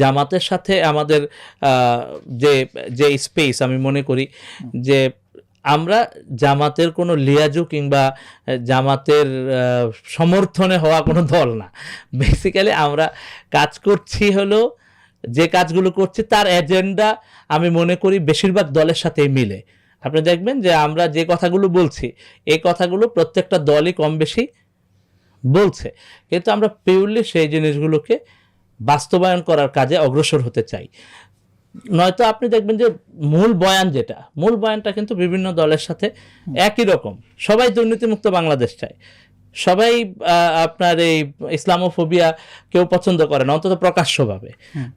জামাতের সাথে আমাদের যে যে স্পেস আমি মনে করি যে আমরা জামাতের কোনো লিয়াজু কিংবা জামাতের সমর্থনে হওয়া কোনো দল না। বেসিক্যালি আমরা কাজ করছি হলো, যে কাজগুলো করছি তার এজেন্ডা আমি মনে করি বেশিরভাগ দলের সাথেই মিলে। আপনি দেখবেন যে আমরা যে কথাগুলো বলছি, এই কথাগুলো প্রত্যেকটা দলই কম বেশি বলছে। কিন্তু আমরা পিওরলি সেই জিনিসগুলোকে বাস্তবায়ন করার কাজে অগ্রসর হতে চাই। নয়তো আপনি দেখবেন যে মূল বয়ান যেটা, মূল বয়ানটা কিন্তু বিভিন্ন দলের সাথে একই রকম। সবাই দুর্নীতিমুক্ত বাংলাদেশ চায়। সবাই আপনার এই ইসলামোফোবিয়া কেউ পছন্দ করে না অন্তত প্রকাশ্যভাবে।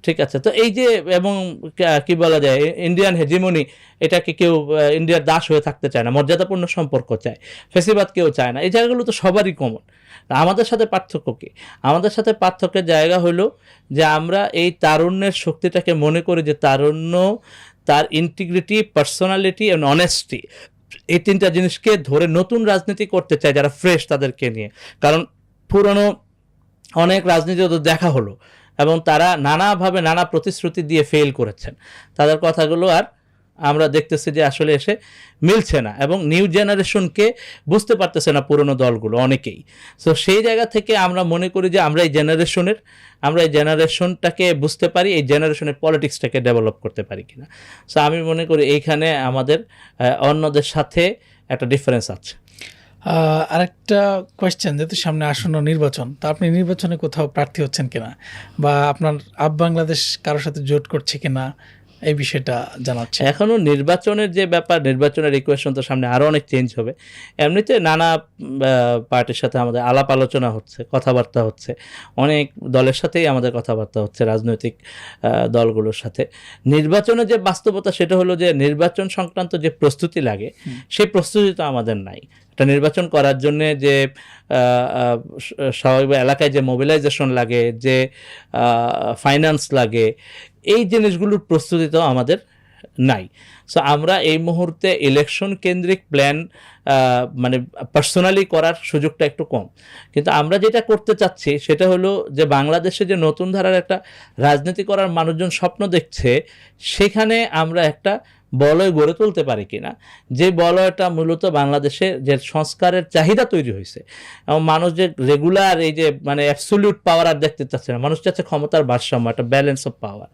ঠিক আছে? তো এই যে এবং কা- বলা যায় ইন্ডিয়ান হেজিমনি এটাকে কেউ ইন্ডিয়ার দাস হয়ে থাকতে চায় না মর্যাদাপূর্ণ সম্পর্ক চায় ফেসিবাদ কেউ চায় না এই জায়গাগুলো তো সবারই কমন আমাদের সাথে পার্থক্য কি? আমাদের সাথে পার্থক্যের জায়গা হলো যে আমরা এই তারুণ্যের শক্তিটাকে মনে করি যে তারুণ্য তার ইন্টিগ্রিটি পার্সোনালিটি অ্যান্ড অনেস্টি এই তিনটা জিনিসকে ধরে নতুন রাজনীতি করতে চায় যারা ফ্রেশ তাদেরকে নিয়ে। কারণ পুরনো অনেক রাজনীতি তো দেখা হলো এবং তারা নানাভাবে নানা প্রতিশ্রুতি দিয়ে ফেল করেছেন। তাদের কথাগুলো আর আমরা দেখতেছি যে আসলে এসে মিলছে না এবং নিউ জেনারেশনকে বুঝতে পারতেছে না পুরনো দলগুলো অনেকেই। সো সেই জায়গা থেকে আমরা মনে করি যে আমরা এই জেনারেশনের, আমরা এই জেনারেশনটাকে বুঝতে পারি, এই জেনারেশনের পলিটিক্সটাকে ডেভেলপ করতে পারি কিনা। সো আমি মনে করি এইখানে আমাদের অন্যদের সাথে একটা ডিফারেন্স আছে। আরেকটা কোয়েশ্চেন যেহেতু সামনে আসন্ন নির্বাচন, তা আপনি নির্বাচনে কোথাও প্রার্থী হচ্ছেন কিনা? বা আপনার আপ বাংলাদেশ কারোর সাথে জোট করছে কিনা? এই বিষয়টা জানাচ্ছে। এখনও নির্বাচনের যে ব্যাপার নির্বাচনের ইকুয়েশন তো সামনে আরও অনেক চেঞ্জ হবে। এমনিতে নানা পার্টির সাথে আমাদের আলাপ আলোচনা হচ্ছে কথাবার্তা হচ্ছে। অনেক দলের সাথেই আমাদের কথাবার্তা হচ্ছে রাজনৈতিক দলগুলোর সাথে। নির্বাচনের যে বাস্তবতা সেটা হলো যে নির্বাচন সংক্রান্ত যে প্রস্তুতি লাগে সেই প্রস্তুতি তো আমাদের নাই। একটা নির্বাচন করার জন্য যে স্বাভাবিক এলাকায় যে মোবিলাইজেশন লাগে যে ফাইন্যান্স লাগে এই জিনিসগুলোর প্রস্তুতি তো আমাদের নাই। সো আমরা এই মুহূর্তে ইলেকশন কেন্দ্রিক প্ল্যান মানে পার্সোনালি করার সুযোগটা একটু কম। কিন্তু আমরা যেটা করতে চাচ্ছি সেটা হলো যে বাংলাদেশে যে নতুন ধারার একটা রাজনীতি করার মানুষজন স্বপ্ন দেখছে, সেখানে আমরা একটা বলয় গড়ে তুলতে পারি কিনা? যে বলয়টা মূলত বাংলাদেশে যে সংস্কারের চাহিদা তৈরি হয়েছে এবং মানুষ যে রেগুলার এই যে মানে অ্যাবসলিউট পাওয়ার আর দেখতে চাচ্ছে না মানুষ চাচ্ছে ক্ষমতার ভারসাম্য একটা ব্যালেন্স অফ পাওয়ার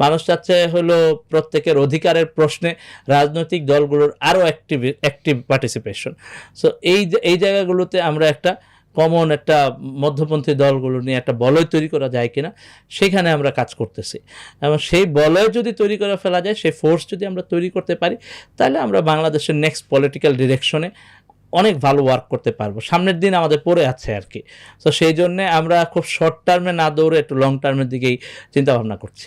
মানুষ চাচ্ছে হলো প্রত্যেকের অধিকারের প্রশ্নে রাজনৈতিক দলগুলোর আরও অ্যাক্টিভ অ্যাক্টিভ পার্টিসিপেশন সো এই এই জায়গাগুলোতে আমরা একটা কমন একটা মধ্যপন্থী দলগুলো নিয়ে একটা বলয় তৈরি করা যায় কিনা, সেখানে আমরা কাজ করতেছি। এবং সেই বলয় যদি তৈরি করে ফেলা যায়, সেই ফোর্স যদি আমরা তৈরি করতে পারি, তাহলে আমরা বাংলাদেশের নেক্সট পলিটিক্যাল ডিরেকশনে অনেক ভালো ওয়ার্ক করতে পারব। সামনের দিন আমাদের পড়ে আছে আর কি। তো সেই জন্যে আমরা খুব শর্ট টার্মে না দৌড়ে একটু লং টার্মের দিকেই চিন্তা ভাবনা করছি।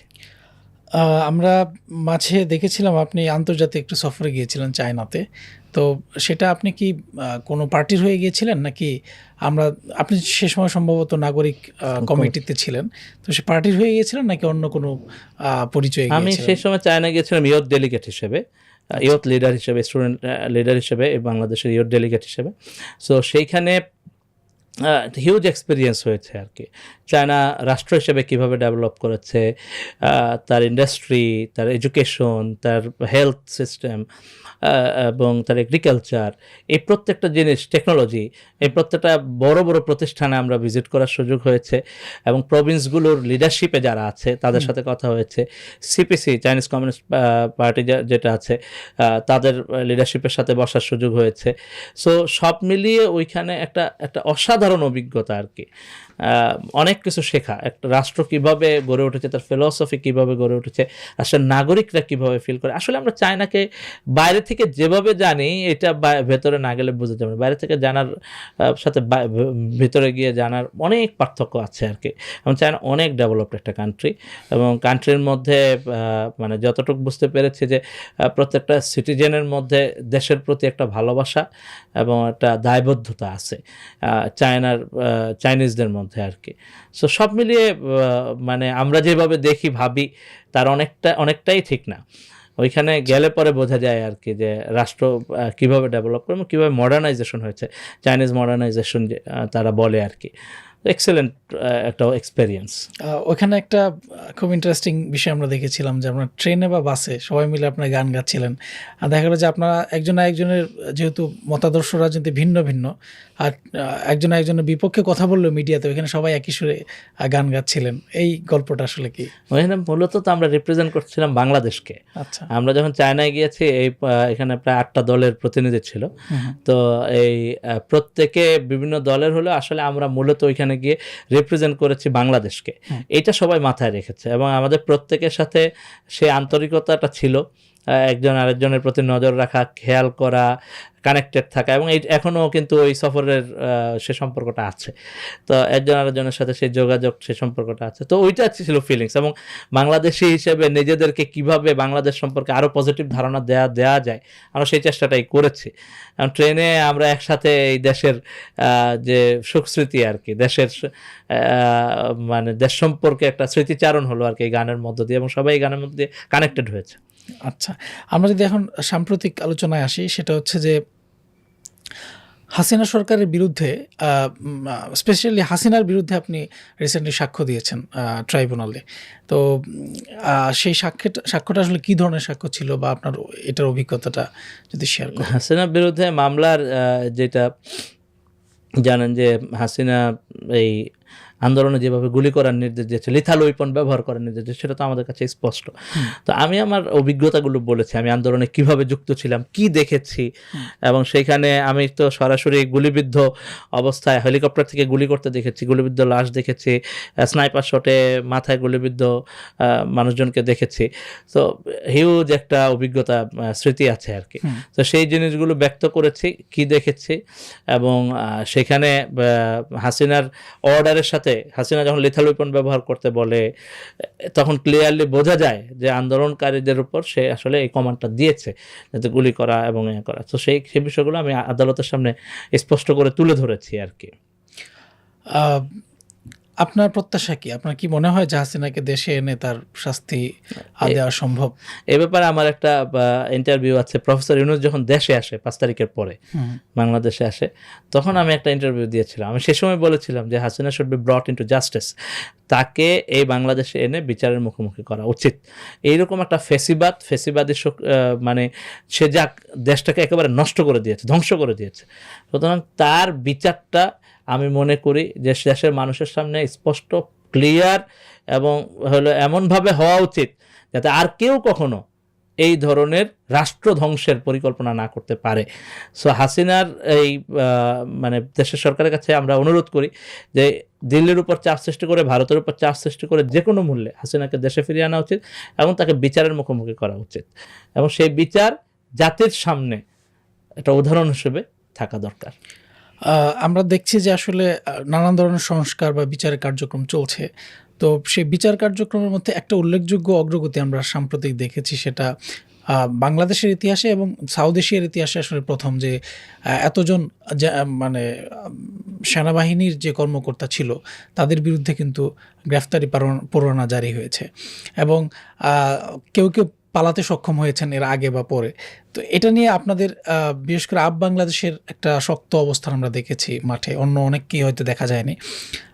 আমরা মাঝে দেখেছিলাম আপনি আন্তর্জাতিক একটু সফরে গিয়েছিলেন চায়নাতে। তো সেটা আপনি কি কোনো পার্টির হয়ে গিয়েছিলেন নাকি আমরা আপনি সে সময় সম্ভবত নাগরিক কমিটিতে ছিলেন। তো সে পার্টির হয়ে গিয়েছিলেন নাকি অন্য কোনো পরিচয় আমি সেই সময় চায়না গিয়েছিলাম ইয়ত ডেলিগেট হিসেবে ইয়ত লিডার হিসেবে স্টুডেন্ট লিডার হিসেবে বাংলাদেশের ইয়থ ডেলিগেট হিসেবে। সো সেইখানে হিউজ এক্সপিরিয়েন্স হয়েছে আর কি। চায়না রাষ্ট্র হিসেবে কীভাবে ডেভেলপ করেছে তার ইন্ডাস্ট্রি তার এডুকেশন তার হেলথ সিস্টেম এবং তার এগ্রিকালচার এই প্রত্যেকটা জিনিস টেকনোলজি এই প্রত্যেকটা বড় বড় প্রতিষ্ঠানে আমরা ভিজিট করার সুযোগ হয়েছে এবং প্রভিন্সগুলোর লিডারশিপে যারা আছে তাদের সাথে কথা হয়েছে। সিপিসি চাইনিজ কমিউনিস্ট পার্টি যেটা আছে তাদের লিডারশিপের সাথে বসার সুযোগ হয়েছে। সো সব মিলিয়ে ওইখানে একটা একটা অসাধারণ অভিজ্ঞতা আর কি। অনেক কিছু শেখা। একটা রাষ্ট্র কীভাবে গড়ে উঠেছে, তার ফিলসফি কীভাবে গড়ে উঠেছে, রাষ্ট্রের নাগরিকরা কীভাবে ফিল করে। আসলে আমরা চায়নাকে বাইরে থেকে যেভাবে জানি, এটা ভেতরে না গেলে বুঝতে যাবে বাইরে থেকে জানার সাথে ভেতরে গিয়ে জানার অনেক পার্থক্য আছে আর কি। এবং চায়না অনেক ডেভেলপড একটা কান্ট্রি এবং কান্ট্রির মধ্যে মানে যতটুকু বুঝতে পেরেছি যে প্রত্যেকটা সিটিজেনের মধ্যে দেশের প্রতি একটা ভালোবাসা এবং একটা দায়বদ্ধতা আছে। চায়নার চাইনিজদের মধ্যে। আর কি। সো সব মিলিয়ে মানে আমরা যেভাবে দেখি, ভাবি, তার অনেকটা, অনেকটাই ঠিক না। ওইখানে গেলে পরে বোঝা যায় আর কি যে রাষ্ট্র কীভাবে কীভাবে ডেভেলপ করে এবং কীভাবে মডার্নাইজেশন হয়েছে। চাইনিজ মডার্নাইজেশন তারা বলে আর কি। এক্সেলেন্ট একটা এক্সপেরিয়েন্স ওখানে একটা খুব ইন্টারেস্টিং বিষয় আমরা দেখেছিলাম যে আপনার ট্রেনে বা বাসে সবাই মিলে আপনার গান গাচ্ছিলেন। আর দেখা গেলো যে আপনারা একজন একজনের যেহেতু মতাদর্শ রাজনীতি ভিন্ন ভিন্ন আর একজন একজনের বিপক্ষে কথা বলল মিডিয়াতে ওখানে সবাই একই সুরে গান গাচ্ছিলেন। এই গল্পটা আসলে কি? ওখানে মূলত তো আমরা রিপ্রেজেন্ট করছিলাম বাংলাদেশকে। আচ্ছা। আমরা যখন চায়নায় গিয়েছি এই এখানে প্রায় আটটা দলের প্রতিনিধি ছিল। তো এই প্রত্যেকে বিভিন্ন দলের হলো আসলে আমরা মূলত ওইখানে গিয়ে রিপ্রেজেন্ট করেছি বাংলাদেশকে। এটা সবাই মাথায় রেখেছে এবং আমাদের প্রত্যেকের সাথে সে আন্তরিকতাটা ছিল। একজন আরেকজনের প্রতি নজর রাখা খেয়াল করা কানেক্টেড থাকা এবং এই এখনও কিন্তু ওই সফরের সে সম্পর্কটা আছে। তো একজন আরেকজনের সাথে সেই যোগাযোগ, সে সম্পর্কটা আছে। তো ওইটা ছিল ফিলিংস এবং বাংলাদেশি হিসেবে নিজেদেরকে কীভাবে বাংলাদেশ সম্পর্কে আরও পজিটিভ ধারণা দেয়া দেওয়া যায়, আমরা সেই চেষ্টাটাই করেছি। কারণ ট্রেনে আমরা একসাথে এই দেশের যে সুখস্মৃতি আর কি, দেশের মানে দেশ সম্পর্কে একটা স্মৃতিচারণ হলো আর কি এই গানের মধ্য দিয়ে এবং সবাই এই গানের মধ্যে দিয়ে কানেক্টেড হয়েছে। আচ্ছা আমরা যদি এখন সাম্প্রতিক আলোচনায় আসি, সেটা হচ্ছে যে হাসিনা সরকারের বিরুদ্ধে স্পেশালি হাসিনার বিরুদ্ধে আপনি রিসেন্টলি সাক্ষ্য দিয়েছেন ট্রাইব্যুনালে তো সেই সাক্ষ্যটা সাক্ষ্যটা আসলে কী ধরনের সাক্ষ্য ছিল বা আপনার এটার অভিজ্ঞতাটা যদি শেয়ার করেন? হাসিনার বিরুদ্ধে মামলার যেটা জানেন যে হাসিনা এই আন্দোলনে যেভাবে গুলি করার নির্দেশ দিয়েছে লিথাল ওয়েপন ব্যবহার করার নির্দেশ দিয়েছে সেটা তো আমাদের কাছে স্পষ্ট। তো আমি আমার অভিজ্ঞতাগুলো বলেছি আমি আন্দোলনে কীভাবে যুক্ত ছিলাম কি দেখেছি এবং সেইখানে আমি তো সরাসরি গুলিবিদ্ধ অবস্থায় হেলিকপ্টার থেকে গুলি করতে দেখেছি গুলিবিদ্ধ লাশ দেখেছি স্নাইপার শটে মাথায় গুলিবিদ্ধ মানুষজনকে দেখেছি। তো হিউজ একটা অভিজ্ঞতা স্মৃতি আছে আর কি। তো সেই জিনিসগুলো ব্যক্ত করেছি কি দেখেছি এবং সেখানে হাসিনার অর্ডারের সাথে হাসিনা যখন লিথাল ওয়েপন ব্যবহার করতে বলে, তখন ক্লিয়ারলি বোঝা যায় যে আন্দোলনকারীদের উপর সে আসলে এই কমান্ডটা দিয়েছে, যাতে গুলি করা এবং এ করা। তো সেই সেই বিষয়গুলো আমি আদালতের সামনে স্পষ্ট করে তুলে ধরেছি আর কি। আপনার প্রত্যাশা কি? আপনার কি মনে হয় যে হাসিনাকে দেশে এনে তার শাস্তি দেওয়া সম্ভব? এ ব্যাপারে আমার একটা ইন্টারভিউ আছে। প্রফেসর ইউনুস যখন দেশে আসে পাঁচ তারিখের পরে বাংলাদেশে আসে তখন আমি একটা ইন্টারভিউ দিয়েছিলাম। আমি সে সময় বলেছিলাম যে Hasina should be brought into justice তাকে এই বাংলাদেশে এনে বিচারের মুখোমুখি করা উচিত। এইরকম একটা ফেসিবাদ ফেসিবাদী মানে সে যাক দেশটাকে একেবারে নষ্ট করে দিয়েছে ধ্বংস করে দিয়েছে। সুতরাং তার বিচারটা আমি মনে করি যে দেশের মানুষের সামনে স্পষ্ট ক্লিয়ার এবং হলো এমনভাবে হওয়া উচিত যাতে আর কেউ কখনো এই ধরনের রাষ্ট্র ধ্বংসের পরিকল্পনা না করতে পারে। সো হাসিনার এই মানে দেশের সরকারের কাছে আমরা অনুরোধ করি যে দিল্লির উপর চাপ সৃষ্টি করে, ভারতের উপর চাপ সৃষ্টি করে যে কোনো মূল্যে হাসিনাকে দেশে ফিরিয়ে আনা উচিত এবং তাকে বিচারের মুখোমুখি করা উচিত। এবং সেই বিচার জাতির সামনে একটা উদাহরণ হিসেবে থাকা দরকার। আমরা দেখছি যে আসলে নানান ধরনের সংস্কার বা বিচারের কার্যক্রম চলছে। তো সেই বিচার কার্যক্রমের মধ্যে একটা উল্লেখযোগ্য অগ্রগতি আমরা সাম্প্রতিক দেখেছি, সেটা বাংলাদেশের ইতিহাসে এবং সাউথ এশিয়ার ইতিহাসে আসলে প্রথম যে এতজন মানে সেনাবাহিনীর যে কর্মকর্তা ছিল, তাদের বিরুদ্ধে কিন্তু গ্রেফতারি পরোয়ানা জারি হয়েছে। এবং কেউ কেউ পালাতে সক্ষম হয়েছেন এর আগে বা পরে। তো এটা নিয়ে আপনাদের বিশেষ করে আপ বাংলাদেশের একটা শক্ত অবস্থান আমরা দেখেছি মাঠে, অন্য অনেককেই হয়তো দেখা যায়নি।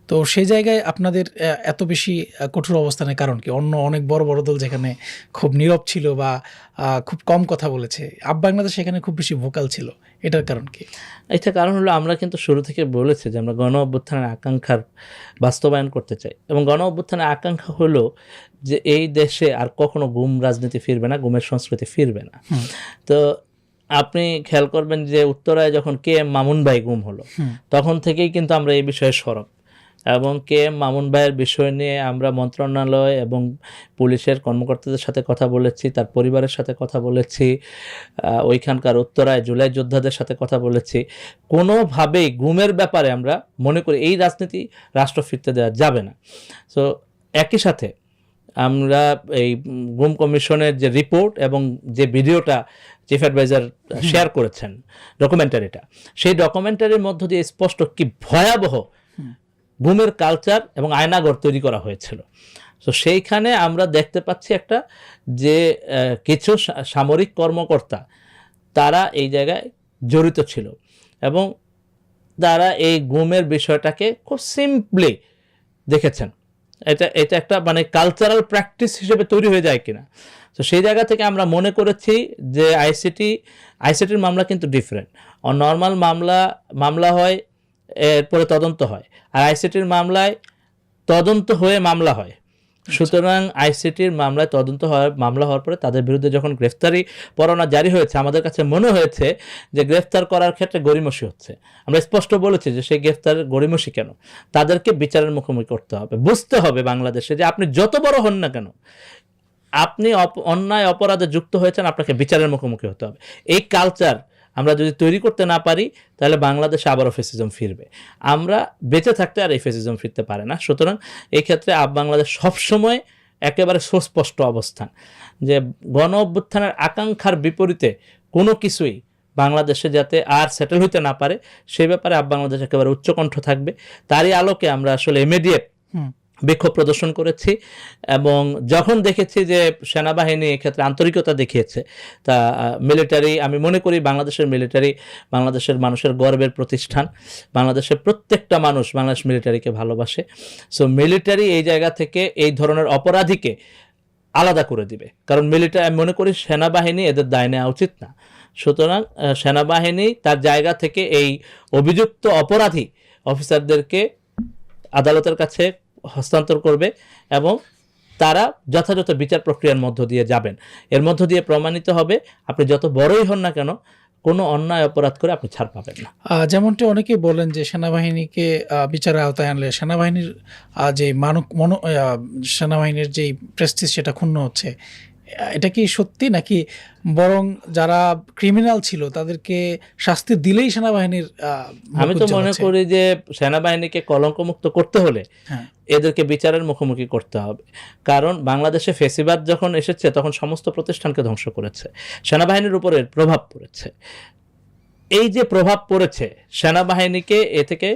তো সেই জায়গায় আপনাদের এত বেশি কঠোর অবস্থানের কারণ কি? অন্য অনেক বড় বড় দল যেখানে খুব নীরব ছিল বা খুব কম কথা বলেছে। আপ বাংলাদেশ সেখানে খুব বেশি ভোকাল ছিল। এটার কারণ কি? এটা কারণ হলো আমরা কিন্তু শুরু থেকে বলেছি যে আমরা গণ অভ্যুত্থানের আকাঙ্ক্ষার বাস্তবায়ন করতে চাই। এবং গণ অভ্যুত্থানের আকাঙ্ক্ষা হলো যে এই দেশে আর কখনো গুম রাজনীতি ফিরবে না গুমের সংস্কৃতি ফিরবে না। তো আপনি খেয়াল করবেন যে উত্তরায় যখন কে এম মামুন ভাই গুম হলো তখন থেকেই কিন্তু আমরা এই বিষয়ে সরব। এবং কে এম মামুন ভাইয়ের বিষয় নিয়ে আমরা মন্ত্রণালয় এবং পুলিশের কর্মকর্তাদের সাথে কথা বলেছি তার পরিবারের সাথে কথা বলেছি ওইখানকার উত্তরায় জুলাই যোদ্ধাদের সাথে কথা বলেছি। কোনোভাবেই গুমের ব্যাপারে আমরা মনে করি এই রাজনীতি রাষ্ট্র ফিরতে দেওয়া যাবে না। সো একই সাথে আমরা এই গুম কমিশনের যে রিপোর্ট এবং যে ভিডিওটা চিফ অ্যাডভাইজার শেয়ার করেছেন ডকুমেন্টারিটা সেই ডকুমেন্টারির মধ্য দিয়ে স্পষ্ট কি ভয়াবহ গুমের কালচার এবং আয়নাগর তৈরি করা হয়েছিল। তো সেইখানে আমরা দেখতে পাচ্ছি একটা যে কিছু সামরিক কর্মকর্তা তারা এই জায়গায় জড়িত ছিল এবং তারা এই গুমের বিষয়টাকে খুব সিম্পলি দেখেছেন। এটা এটা একটা মানে কালচারাল প্র্যাকটিস হিসেবে তৈরি হয়ে যায় কিনা। তো সেই জায়গা থেকে আমরা মনে করেছি যে আইসিটি আইসিটির মামলা কিন্তু ডিফারেন্ট নর্মাল মামলা মামলা হয় এরপরে তদন্ত হয়। আর আইসিটির মামলায় তদন্ত হয়ে মামলা হয়। সুতরাং আইসিটির মামলায় তদন্ত হওয়ার, মামলা হওয়ার পরে তাদের বিরুদ্ধে যখন গ্রেফতারি পরোয়ানা জারি হয়েছে, আমাদের কাছে মনে হয়েছে যে গ্রেফতার করার ক্ষেত্রে গরিমসি হচ্ছে। আমরা স্পষ্ট বলেছি যে সেই গ্রেফতার গরিমসি কেন? তাদেরকে বিচারের মুখোমুখি করতে হবে। বুঝতে হবে বাংলাদেশে যে আপনি যত বড় হন না কেন, আপনি অন্যায় অপরাধে যুক্ত হয়েছেন, আপনাকে বিচারের মুখোমুখি হতে হবে। এই কালচার আমরা যদি তৈরি করতে না পারি, তাহলে বাংলাদেশে আবারও ফেসিজম ফিরবে। আমরা বেঁচে থাকতে আর এই ফেসিজম ফিরতে পারে না। সুতরাং এই ক্ষেত্রে আপ বাংলাদেশ সবসময় একেবারে সুস্পষ্ট অবস্থান। যে গণ অভ্যুত্থানের আকাঙ্ক্ষার বিপরীতে কোনো কিছুই বাংলাদেশে যাতে আর সেটেল হইতে না পারে, সেই ব্যাপারে আপ বাংলাদেশ একেবারে উচ্চকণ্ঠ থাকবে। তারই আলোকে আমরা আসলে ইমিডিয়েট। বিক্ষোভ প্রদর্শন করেছি এবং যখন দেখেছি যে সেনাবাহিনী এক্ষেত্রে আন্তরিকতা দেখিয়েছে, তা মিলিটারি আমি মনে করি বাংলাদেশের মিলিটারি বাংলাদেশের মানুষের গর্বের প্রতিষ্ঠান, বাংলাদেশের প্রত্যেকটা মানুষ বাংলাদেশ মিলিটারিকে ভালোবাসে। সো মিলিটারি এই জায়গা থেকে এই ধরনের অপরাধীকে আলাদা করে দিবে। কারণ মিলিটারি আমি মনে করি সেনাবাহিনী এদের দায় নেওয়া উচিত না। সুতরাং সেনাবাহিনী তার জায়গা থেকে এই অভিযুক্ত অপরাধী অফিসারদেরকে আদালতের কাছে হস্তান্তর করবে এবং তারা যথাযথ বিচার প্রক্রিয়ার মধ্য দিয়ে যাবেন। এর মধ্য দিয়ে প্রমাণিত হবে আপনি যত বড়ই হন না কেন, কোনো অন্যায় অপরাধ করে আপনি ছাড় পাবেন না। যেমনটি অনেকেই বলেন যে সেনাবাহিনীকে বিচারের আওতায় আনলে সেনাবাহিনীর যে মানক, মন সেনাবাহিনীর যেই প্রেস্টিজ সেটা ক্ষুণ্ণ হচ্ছে এটা কি সত্যি নাকি বরং যারা ক্রিমিনাল ছিল তাদেরকে শাস্তি দিলেই সেনাবাহিনীর আমি তো মনে করি যে সেনাবাহিনীকে কলঙ্কমুক্ত করতে হলে হ্যাঁ। এদেরকে বিচারের মুখোমুখি করতে হবে। কারণ বাংলাদেশে ফেসিবাদ যখন এসেছে তখন সমস্ত প্রতিষ্ঠানকে ধ্বংস করেছে সেনাবাহিনীর উপরে প্রভাব পড়েছে। এই যে প্রভাব পড়েছে সেনাবাহিনীকে এ থেকে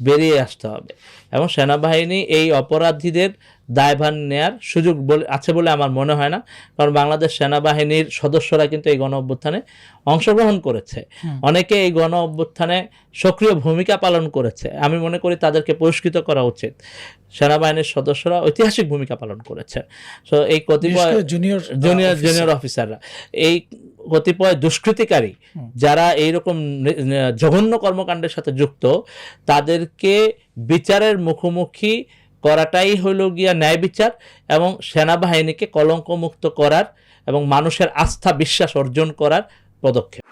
বেরিয়ে আসতে হবে। এবং সেনাবাহিনী এই অপরাধীদের দায়ভার নেয়ার সুযোগ বলে আছে বলে আমার মনে হয় না। কারণ বাংলাদেশ সেনাবাহিনীর সদস্যরা কিন্তু এই গণ অভ্যুত্থানে অংশগ্রহণ করেছে। অনেকে এই গণ অভ্যুত্থানে সক্রিয় ভূমিকা পালন করেছে। আমি মনে করি তাদেরকে পুরস্কৃত করা উচিত। সেনাবাহিনীর সদস্যরা ঐতিহাসিক ভূমিকা পালন করেছে। তো এই কতিপয় জুনিয়র জুনিয়র জুনিয়র অফিসাররা এই কতিপয় দুষ্কৃতিকারী যারা এইরকম জঘন্য কর্মকাণ্ডের সাথে যুক্ত তাদেরকে বিচারের মুখোমুখি করাটাই হলো গিয়া ন্যায় বিচার এবং সেনাবাহিনীকে কলঙ্কমুক্ত করার এবং মানুষের আস্থা বিশ্বাস অর্জন করার পদক্ষেপ।